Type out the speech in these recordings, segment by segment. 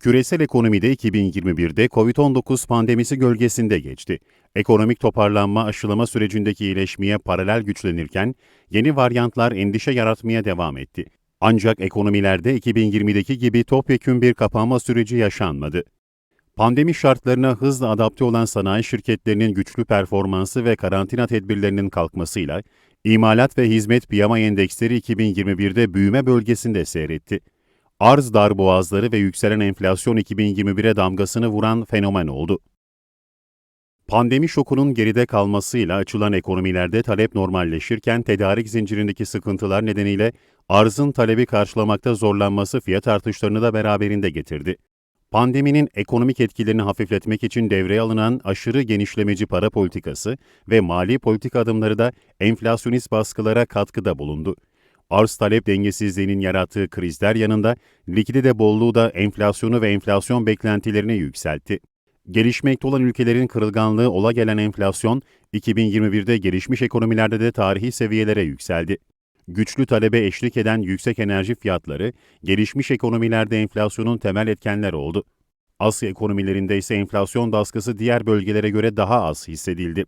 Küresel ekonomide 2021'de COVID-19 pandemisi gölgesinde geçti. Ekonomik toparlanma aşılama sürecindeki iyileşmeye paralel güçlenirken yeni varyantlar endişe yaratmaya devam etti. Ancak ekonomilerde 2020'deki gibi topyekün bir kapanma süreci yaşanmadı. Pandemi şartlarına hızla adapte olan sanayi şirketlerinin güçlü performansı ve karantina tedbirlerinin kalkmasıyla imalat ve hizmet piyama endeksleri 2021'de büyüme bölgesinde seyretti. Arz darboğazları ve yükselen enflasyon 2021'e damgasını vuran fenomen oldu. Pandemi şokunun geride kalmasıyla açılan ekonomilerde talep normalleşirken tedarik zincirindeki sıkıntılar nedeniyle arzın talebi karşılamakta zorlanması fiyat artışlarını da beraberinde getirdi. Pandeminin ekonomik etkilerini hafifletmek için devreye alınan aşırı genişlemeci para politikası ve mali politika adımları da enflasyonist baskılara katkıda bulundu. Arz-talep dengesizliğinin yarattığı krizler yanında likidite bolluğu da enflasyonu ve enflasyon beklentilerini yükseltti. Gelişmekte olan ülkelerin kırılganlığı ola gelen enflasyon, 2021'de gelişmiş ekonomilerde de tarihi seviyelere yükseldi. Güçlü talebe eşlik eden yüksek enerji fiyatları, gelişmiş ekonomilerde enflasyonun temel etkenleri oldu. Asya ekonomilerinde ise enflasyon baskısı diğer bölgelere göre daha az hissedildi.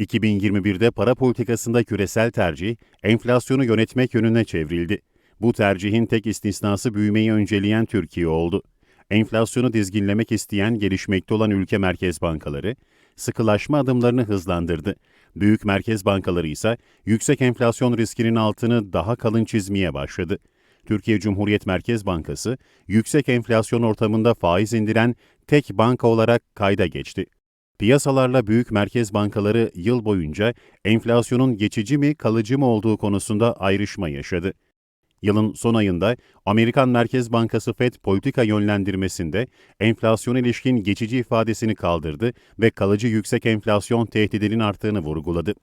2021'de para politikasında küresel tercih, enflasyonu yönetmek yönüne çevrildi. Bu tercihin tek istisnası büyümeyi önceleyen Türkiye oldu. Enflasyonu dizginlemek isteyen gelişmekte olan ülke merkez bankaları, sıkılaşma adımlarını hızlandırdı. Büyük merkez bankaları ise yüksek enflasyon riskinin altını daha kalın çizmeye başladı. Türkiye Cumhuriyet Merkez Bankası, yüksek enflasyon ortamında faiz indiren tek banka olarak kayda geçti. Piyasalarla büyük merkez bankaları yıl boyunca enflasyonun geçici mi kalıcı mı olduğu konusunda ayrışma yaşadı. Yılın son ayında Amerikan Merkez Bankası FED politika yönlendirmesinde enflasyon ilişkin geçici ifadesini kaldırdı ve kalıcı yüksek enflasyon tehdidinin arttığını vurguladı.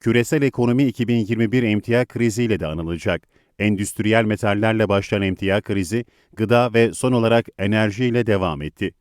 Küresel ekonomi 2021 emtia kriziyle de anılacak. Endüstriyel metallerle başlayan emtia krizi, gıda ve son olarak enerjiyle devam etti.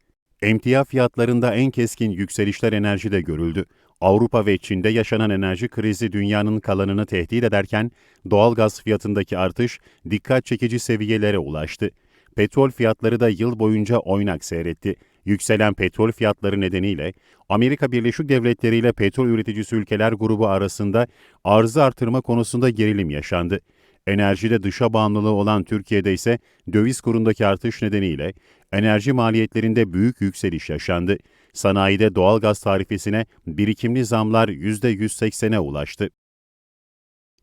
Emtia fiyatlarında en keskin yükselişler enerjide görüldü. Avrupa ve Çin'de yaşanan enerji krizi dünyanın kalanını tehdit ederken doğal gaz fiyatındaki artış dikkat çekici seviyelere ulaştı. Petrol fiyatları da yıl boyunca oynak seyretti. Yükselen petrol fiyatları nedeniyle Amerika Birleşik Devletleri ile petrol üreticisi ülkeler grubu arasında arzı artırma konusunda gerilim yaşandı. Enerjide dışa bağımlılığı olan Türkiye'de ise döviz kurundaki artış nedeniyle enerji maliyetlerinde büyük yükseliş yaşandı. Sanayide doğal gaz tarifesine birikimli zamlar %180'e ulaştı.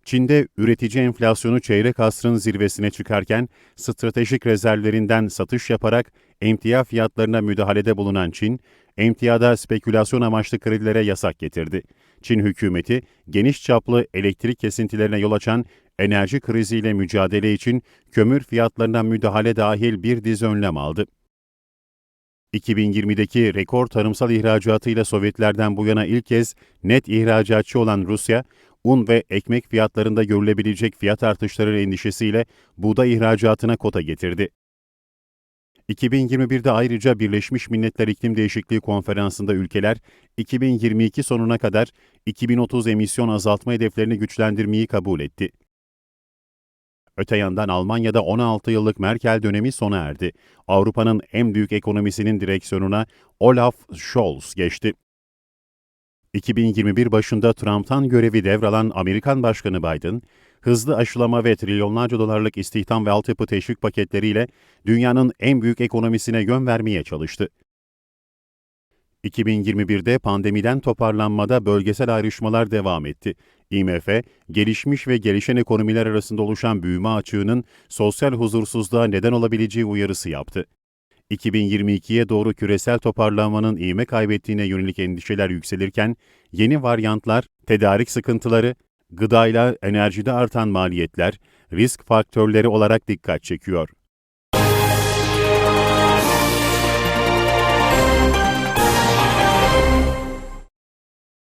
Çin'de üretici enflasyonu çeyrek asrın zirvesine çıkarken stratejik rezervlerinden satış yaparak emtia fiyatlarına müdahalede bulunan Çin, emtiada spekülasyon amaçlı kredilere yasak getirdi. Çin hükümeti geniş çaplı elektrik kesintilerine yol açan enerji kriziyle mücadele için kömür fiyatlarına müdahale dahil bir dizi önlem aldı. 2020'deki rekor tarımsal ihracatıyla Sovyetlerden bu yana ilk kez net ihracatçı olan Rusya, un ve ekmek fiyatlarında görülebilecek fiyat artışları endişesiyle buğday ihracatına kota getirdi. 2021'de ayrıca Birleşmiş Milletler İklim Değişikliği Konferansı'nda ülkeler 2022 sonuna kadar 2030 emisyon azaltma hedeflerini güçlendirmeyi kabul etti. Öte yandan Almanya'da 16 yıllık Merkel dönemi sona erdi. Avrupa'nın en büyük ekonomisinin direksiyonuna Olaf Scholz geçti. 2021 başında Trump'tan görevi devralan Amerikan Başkanı Biden, hızlı aşılama ve trilyonlarca dolarlık istihdam ve altyapı teşvik paketleriyle dünyanın en büyük ekonomisine yön vermeye çalıştı. 2021'de pandemiden toparlanmada bölgesel ayrışmalar devam etti. IMF, gelişmiş ve gelişen ekonomiler arasında oluşan büyüme açığının sosyal huzursuzluğa neden olabileceği uyarısı yaptı. 2022'ye doğru küresel toparlanmanın ivme kaybettiğine yönelik endişeler yükselirken, yeni varyantlar, tedarik sıkıntıları, gıdayla enerjide artan maliyetler, risk faktörleri olarak dikkat çekiyor.